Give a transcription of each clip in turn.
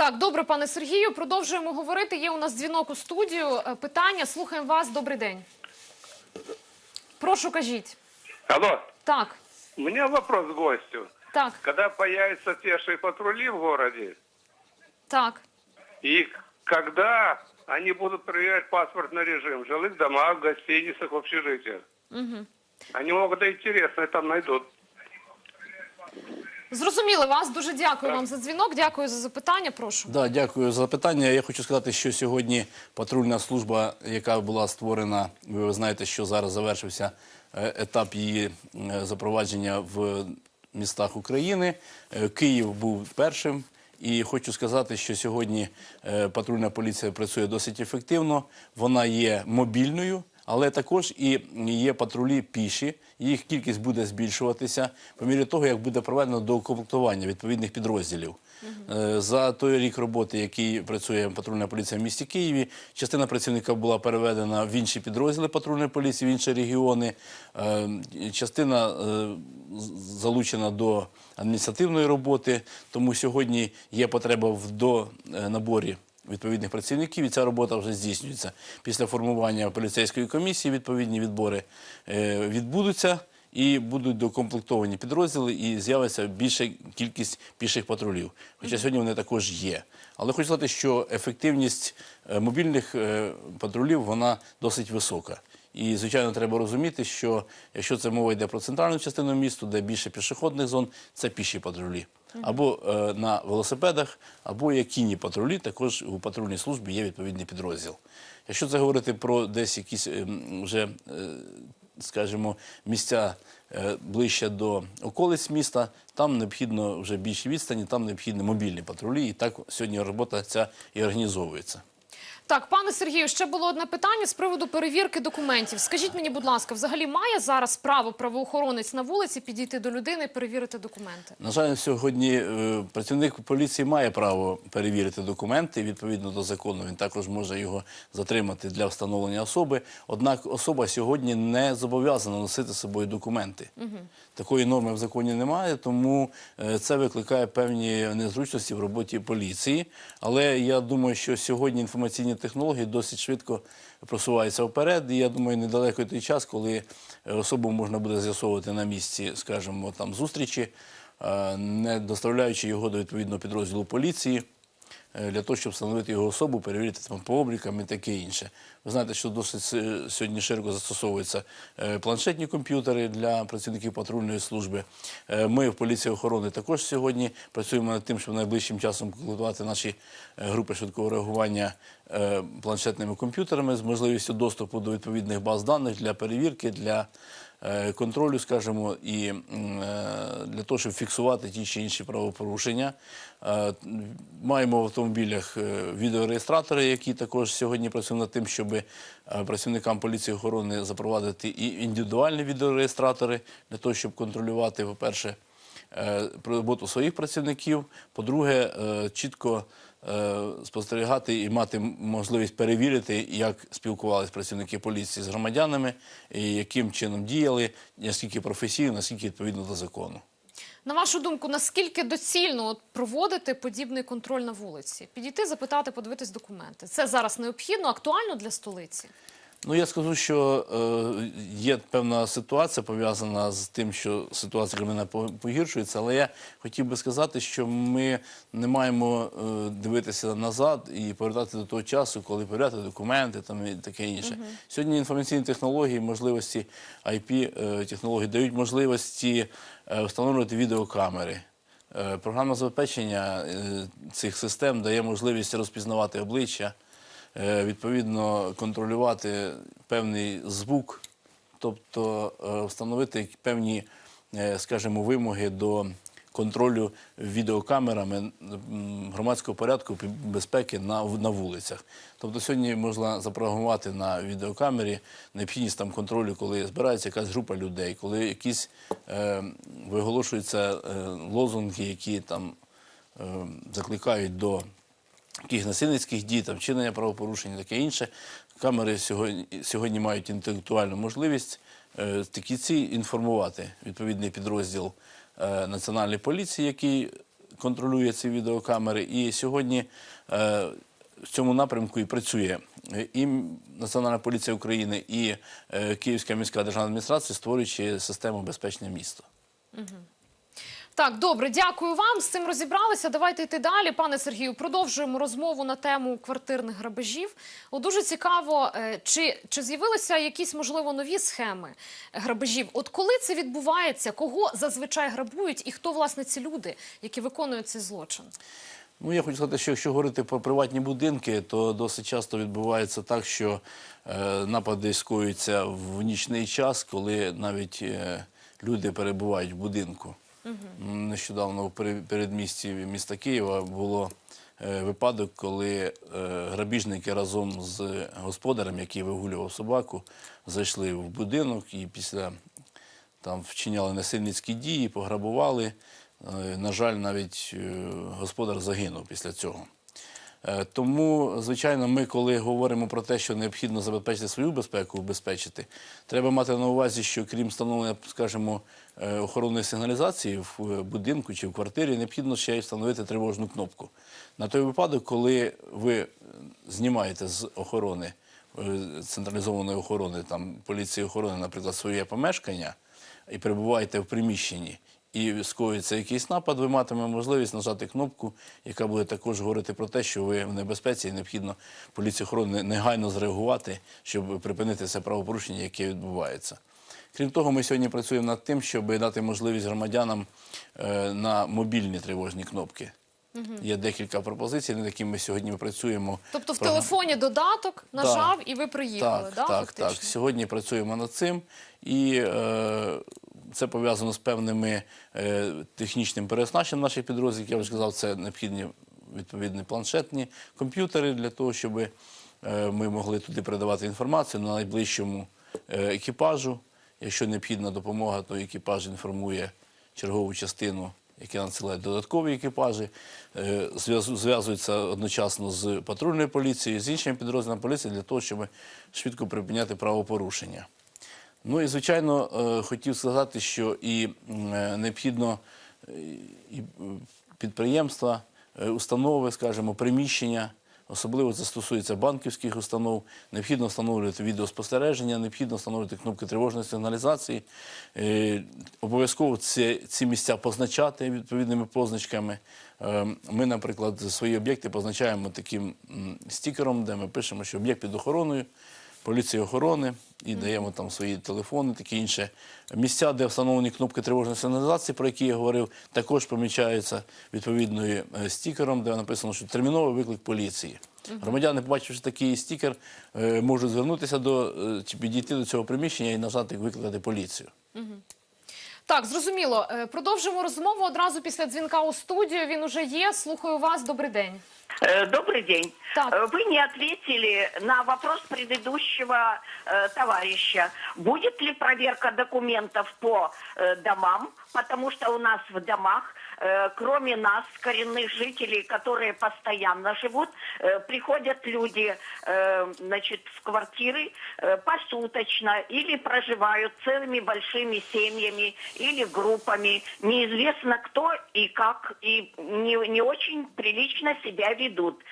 Так, добре, пане Сергію. Продовжуємо говорити. Є у нас дзвінок у студію. Е, Питання. Слухаємо вас. Добрий день. Прошу, кажіть. Алло, Так, у меня вопрос к гостю. так, Когда появятся пешие патрули в городе, так. и когда они будут проверять паспортный режим в жилых домах, в гостиницах, в общежитиях? Они могут да интересно там найдут. Зрозуміли вас. Дуже дякую вам за дзвінок. Дякую за запитання. Прошу. Да, дякую за запитання. Я хочу сказати, що сьогодні патрульна служба, яка була створена, ви знаєте, що зараз завершився е, етап її е, запровадження в містах України. Е, Київ був першим. І хочу сказати, що сьогодні патрульна поліція працює досить ефективно. Вона є мобільною, але також і є патрулі піші. Їх кількість буде збільшуватися по мірі того, як буде проведено доукомплектування відповідних підрозділів. Е, За той рік роботи, який працює патрульна поліція в місті Києві, частина працівників була переведена в інші підрозділи патрульної поліції, в інші регіони. Е, Частина е, залучена до адміністративної роботи, тому сьогодні є потреба в донаборі відповідних працівників, і ця робота вже здійснюється. Після формування поліцейської комісії відповідні відбори е, відбудуться. І будуть докомплектовані підрозділи, і з'явиться більша кількість піших патрулів. Хоча сьогодні вони також є. Але хочу сказати, що ефективність е, мобільних е, патрулів вона досить висока. І, звичайно, треба розуміти, що якщо це мова йде про центральну частину місту, де більше пішохідних зон, це піші патрулі. Або е, на велосипедах, або є кінні патрулі, також у патрульній службі є відповідний підрозділ. Якщо це говорити про десь якісь е, вже, е, скажімо, місця е, ближче до околиць міста, там необхідно вже більші відстані, там необхідні мобільні патрулі, і так сьогодні робота ця і організовується. Так, пане Сергію, ще було одне питання з приводу перевірки документів. Скажіть мені, будь ласка, взагалі має зараз право правоохоронець на вулиці підійти до людини і перевірити документи? На жаль, сьогодні е, працівник поліції має право перевірити документи відповідно до закону. Він також може його затримати для встановлення особи. Однак особа сьогодні не зобов'язана носити з собою документи. Такої норми в законі немає, тому е, це викликає певні незручності в роботі поліції. Але я думаю, що сьогодні інформаційні технології досить швидко просуваються вперед. І я думаю, недалеко той час, коли е, особу можна буде з'ясовувати на місці, скажімо, там зустрічі, е, не доставляючи його до відповідного підрозділу поліції. Е, Для того, щоб встановити його особу, перевірити там по облікам і таке інше. Ви знаєте, що досить сьогодні широко застосовуються е, планшетні комп'ютери для працівників патрульної служби. Е, Ми в поліції охорони також сьогодні працюємо над тим, щоб найближчим часом комплектувати наші групи швидкого реагування планшетними комп'ютерами з можливістю доступу до відповідних баз даних для перевірки, для контролю, скажімо, і е, для того, щоб фіксувати ті чи інші правопорушення. Е, Маємо в автомобілях е, відеореєстратори, які також сьогодні працюють над тим, щоб е, працівникам поліції охорони запровадити і індивідуальні відеореєстратори для того, щоб контролювати, по-перше, е, роботу своїх працівників. По-друге, е, чітко е, спостерігати і мати можливість перевірити, як спілкувалися працівники поліції з громадянами, і яким чином діяли, наскільки професійно, наскільки відповідно до закону. На вашу думку, наскільки доцільно проводити подібний контроль на вулиці? Підійти, запитати, подивитись документи. Це зараз необхідно, актуально для столиці? Ну, я скажу, що е, є певна ситуація пов'язана з тим, що ситуація кримінальна по- погіршується, але я хотів би сказати, що ми не маємо е, дивитися назад і повертати до того часу, коли перевіряти документи там, і таке інше. Сьогодні інформаційні технології, можливості IP-технології дають можливості е, встановлювати відеокамери. Е, Програмне забезпечення е, цих систем дає можливість розпізнавати обличчя, е, відповідно контролювати певний звук, тобто е, встановити певні, е, скажімо, вимоги до контролю відеокамерами громадського порядку безпеки на, на вулицях. Тобто сьогодні можна запрограмувати на відеокамері необхідність там контролю, коли збирається якась група людей, коли якісь е, виголошуються е, лозунги, які там е, закликають до яких насильницьких дій, там, вчинення правопорушень і таке інше. Камери сьогодні, сьогодні мають інтелектуальну можливість е, такі ці інформувати відповідний підрозділ е, Національної поліції, який контролює ці відеокамери. І сьогодні е, в цьому напрямку і працює е, і Національна поліція України, і е, Київська міська державна адміністрація, створюючи систему безпечне місто. Так, добре, дякую вам. З цим розібралися. Давайте йти далі. Пане Сергію, продовжуємо розмову на тему квартирних грабежів. От дуже цікаво, е, чи, чи з'явилися якісь можливо нові схеми грабежів? От коли це відбувається, кого зазвичай грабують, і хто власне ці люди, які виконують цей злочин? Ну, я хочу сказати, що якщо говорити про приватні будинки, то досить часто відбувається так, що е, напади скоюються в нічний час, коли навіть е, люди перебувають в будинку. М, Нещодавно в передмісті міста Києва було е, випадок, коли е, грабіжники разом з господарем, який вигулював собаку, зайшли в будинок і після там вчиняли насильницькі дії, пограбували. Е, На жаль, навіть господар загинув після цього. Е, Тому, звичайно, ми, коли говоримо про те, що необхідно забезпечити свою безпеку, убезпечити, треба мати на увазі, що крім встановлення, скажімо, е, охоронної сигналізації в е, будинку чи в квартирі, необхідно ще й встановити тривожну кнопку. На той випадок, коли ви знімаєте з охорони, централізованої охорони, там поліції охорони, наприклад, своє помешкання, і перебуваєте в приміщенні, і скоїться якийсь напад, ви матиме можливість нажати кнопку, яка буде також говорити про те, що ви в небезпеці і необхідно поліції охорони негайно зреагувати, щоб припинити це правопорушення, яке відбувається. Крім того, ми сьогодні працюємо над тим, щоб дати можливість громадянам е, на мобільні тривожні кнопки. Є декілька пропозицій, над якими ми сьогодні працюємо. Тобто в Програ- телефоні додаток нажав і ви приїхали, так, да, так, фактично? так. Сьогодні працюємо над цим, і е, це пов'язано з певними е, технічним переоснащенням наших підрозділів. Я вже сказав, це необхідні відповідні планшетні комп'ютери для того, щоб е, ми могли туди передавати інформацію на найближчому е, екіпажу. Якщо необхідна допомога, то екіпаж інформує чергову частину які надсилають додаткові екіпажі, зв'яз- зв'язуються одночасно з патрульною поліцією, з іншими підрозділами поліції для того, щоб швидко припиняти правопорушення. Ну і звичайно, е, хотів сказати, що і е, необхідно е, підприємства, установи, скажімо, приміщення. Особливо це стосується банківських установ. Необхідно встановлювати відеоспостереження, необхідно встановлювати кнопки тривожної сигналізації. Обов'язково ці, ці місця позначати відповідними позначками. Ми, наприклад, свої об'єкти позначаємо таким стікером, де ми пишемо, що об'єкт під охороною поліції охорони і даємо там свої телефони, таке інше. Місця, де встановлені кнопки тривожної сигналізації, про які я говорив, також помічаються відповідною е, стікером, де написано, що терміновий виклик поліції. Громадяни, побачивши такий стікер, е, можуть звернутися до е, чи підійти до цього приміщення і нажати викликати поліцію. Так, зрозуміло. Продовжимо розмову одразу після дзвінка у студію. Він уже є. Слухаю вас. Добрий день. Э, Добрый день. Так. Э, Вы не ответили на вопрос предыдущего э, товарища. Будет ли проверка документов по э, домам? Потому что у нас в домах, э, кроме нас, коренных жителей, которые постоянно живут, э, приходят люди э, значит, в квартиры э, посуточно или проживают целыми большими семьями или группами. Неизвестно кто и как, и не, не очень прилично себя ведут.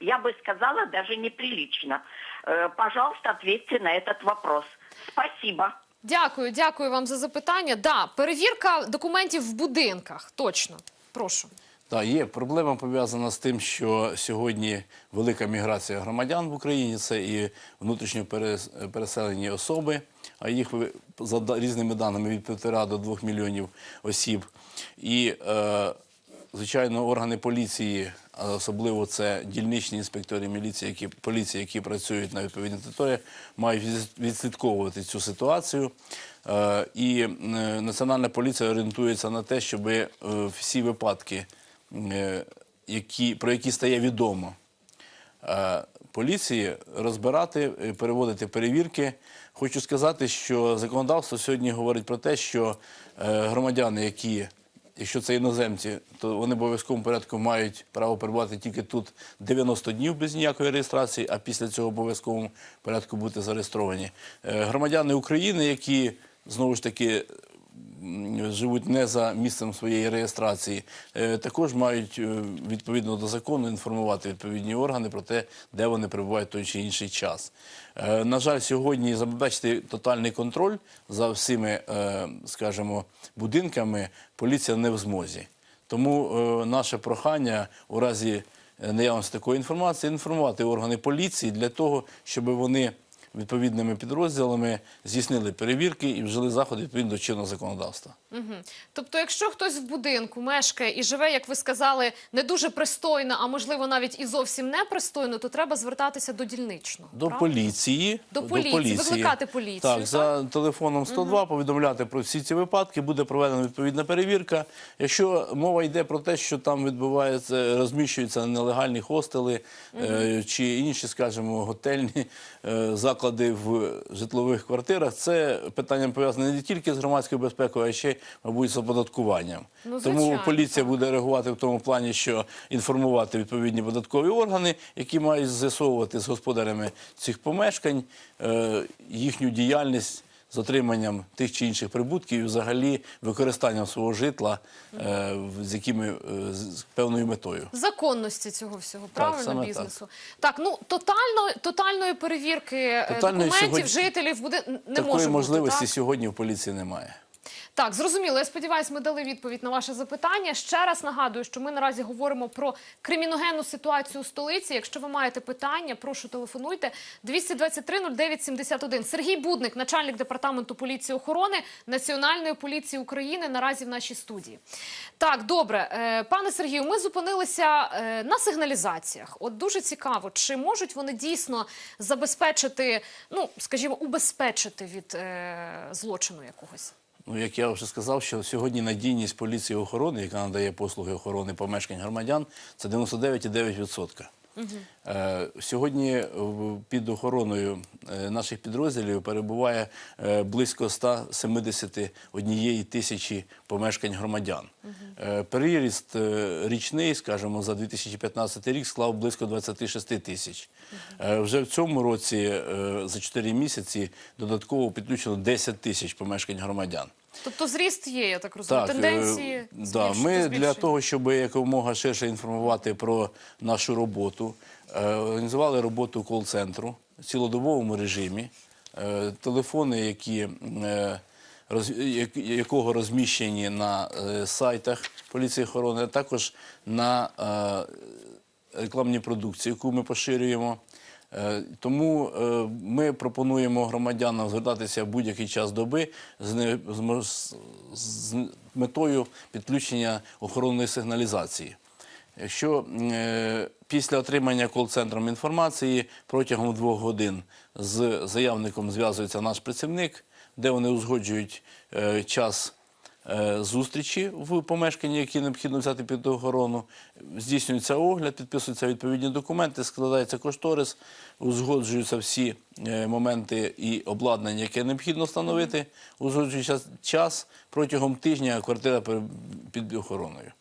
Я бы сказала, даже неприлично. Э, Пожалуйста, ответьте на этот вопрос. Спасибо. Дякую, дякую вам за запитання. Да, перевірка документів в будинках. Точно. Прошу. Так, є проблема пов'язана з тим, що сьогодні велика міграція громадян в Україні це і внутрішньо перес- переселені особи, а їх ви- за да- різними даними від 1,5 до 2 мільйонів осіб. І, е, звичайно, органи поліції, особливо це дільничні інспектори міліції, які, поліції, які працюють на відповідній території, мають відслідковувати цю ситуацію. Е, і е, Національна поліція орієнтується на те, щоб е, всі випадки які, про які стає відомо поліції, розбирати, переводити перевірки. Хочу сказати, що законодавство сьогодні говорить про те, що громадяни, які, якщо це іноземці, то вони в обов'язковому порядку мають право перебувати тільки тут 90 днів без ніякої реєстрації, а після цього обов'язковому порядку бути зареєстровані. Е, Громадяни України, які знову ж таки живуть не за місцем своєї реєстрації, е, також мають е, відповідно до закону інформувати відповідні органи про те, де вони перебувають той чи інший час. Е, На жаль, сьогодні забезпечити тотальний контроль за всіми, скажімо, будинками поліція не в змозі. Тому наше прохання у разі наявності такої інформації інформувати органи поліції для того, щоб вони відповідними підрозділами здійснили перевірки і вжили заходи відповідно до чинного законодавства. Угу. Тобто, якщо хтось в будинку мешкає і живе, як ви сказали, не дуже пристойно, а можливо навіть і зовсім непристойно, то треба звертатися до дільничного. До правда? поліції. До поліції, викликати поліцію, Так, так? за телефоном 102 повідомляти про всі ці випадки, буде проведена відповідна перевірка. Якщо мова йде про те, що там відбувається, розміщуються нелегальні хостели е, чи інші, скажімо, готельні е, заклади в житлових квартирах, це питання пов'язане не тільки з громадською безпекою, а ще, мабуть, з оподаткуванням. Ну, Тому поліція буде реагувати в тому плані, що інформувати відповідні податкові органи, які мають з'ясовувати з господарями цих помешкань е, їхню діяльність з отриманням тих чи інших прибутків і взагалі використанням свого житла е, з якими е, з певною метою. Законності цього всього, правильно, так, бізнесу. Так. ну тотально, тотальної перевірки е, Тотальної документів сьогодні- жителів буде не Такої може можливості так? сьогодні в поліції немає. Так, зрозуміло. Я сподіваюся, ми дали відповідь на ваше запитання. Ще раз нагадую, що ми наразі говоримо про криміногенну ситуацію у столиці. Якщо ви маєте питання, прошу телефонуйте 223 09 71. Сергій Будник, начальник департаменту поліції охорони Національної поліції України, наразі в нашій студії. Так, добре, Е, пане Сергію, ми зупинилися е, на сигналізаціях. От дуже цікаво, чи можуть вони дійсно забезпечити, ну скажімо, убезпечити від е, злочину якогось. Ну, як я вже сказав, що сьогодні надійність поліції охорони, яка надає послуги охорони помешкань громадян, це 99,9%. Е, Сьогодні під охороною е, наших підрозділів перебуває е, близько 171 тисячі помешкань громадян. Переріст е, річний, скажімо, за 2015 рік склав близько 26 тисяч. Е, Вже в цьому році за 4 місяці додатково підключено 10 тисяч помешкань громадян. Тобто зріст є, я так розумію. Так, Тенденції е, да, збільшуються, ми для того, щоб якомога ширше інформувати про нашу роботу, е, організували роботу кол-центру в цілодобовому режимі. Е, Телефони, які, якого розміщені на сайтах поліції охорони, а також на рекламній продукції, яку ми поширюємо. Е, Тому е, ми пропонуємо громадянам звертатися будь-який час доби з, метою підключення охоронної сигналізації. Якщо е, після отримання кол-центром інформації протягом двох годин з заявником зв'язується наш працівник, де вони узгоджують час зустрічі в помешканні, які необхідно взяти під охорону. Здійснюється огляд, підписуються відповідні документи, складається кошторис, узгоджуються всі е, моменти і обладнання, яке необхідно встановити, узгоджується час. Протягом тижня квартира під охороною.